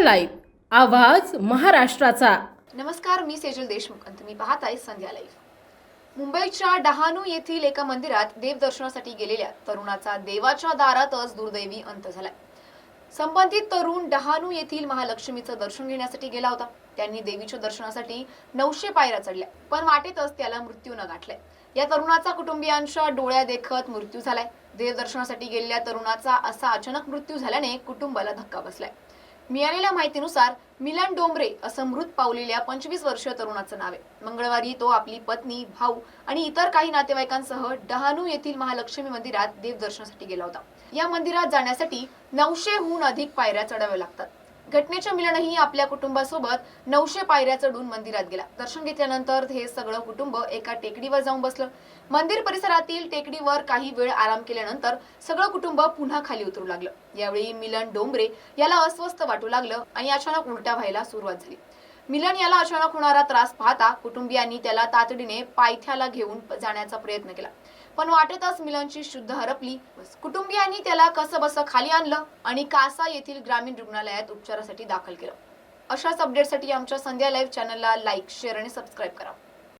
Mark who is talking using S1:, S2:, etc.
S1: Live. आवाज महाराष्ट्राचा.
S2: नमस्कार मी सेजल देशमुख आणि तुम्ही आहे संध्या लाईव्ह. मुंबईच्या डहाणू येथील एका मंदिरात देवदर्शनासाठी गेलेल्या तरुणाचा देवाच्या दारातच दुर्दैवी अंत झालाय. संबंधित तरुण डहाणू येथील महालक्ष्मीचं दर्शन घेण्यासाठी गेला होता. त्यांनी देवीच्या दर्शनासाठी नऊशे पायऱ्या चढल्या पण वाटेतच त्याला मृत्यू न गाठलाय. या तरुणाचा कुटुंबियांच्या डोळ्या देखत मृत्यू झालाय. देवदर्शनासाठी गेलेल्या तरुणाचा असा अचानक मृत्यू झाल्याने कुटुंबाला धक्का बसलाय. मिळालेल्या माहितीनुसार मिलन डोंबरे असं मृत पावलेल्या पंचवीस वर्षीय तरुणाचं नाव आहे. मंगळवारी तो आपली पत्नी भाऊ आणि इतर काही नातेवाईकांसह डहाणू येथील महालक्ष्मी मंदिरात देवदर्शनासाठी गेला होता. या मंदिरात जाण्यासाठी नऊशेहून अधिक पायऱ्या चढाव्या लागतात. घटनेच्या मिलनही आपल्या कुटुंबासोबत नऊशे पायऱ्या चढून मंदिरात गेला. दर्शन घेतल्यानंतर हे सगळं कुटुंब एका टेकडीवर जाऊन बसलं. मंदिर परिसरातील टेकडीवर काही वेळ आराम केल्यानंतर सगळं कुटुंब पुन्हा खाली उतरू लागलं. यावेळी मिलन डोंबरे याला अस्वस्थ वाटू लागलं आणि अचानक उलट्या व्हायला सुरुवात झाली. मिलन याला अचानक होणारा त्रास पाहता कुटुंबियांनी त्याला तातडीने पायथ्याला घेऊन जाण्याचा प्रयत्न केला. पण वाटेतच मिलनची शुद्ध हरपली. कुटुंबियांनी त्याला कसं बसं खाली आणलं आणि कासा येथील ग्रामीण रुग्णालयात उपचारासाठी दाखल केलं. अशाच अपडेटसाठी आमच्या संध्या लाईव्ह चॅनलला लाईक शेअर आणि सबस्क्राईब करा.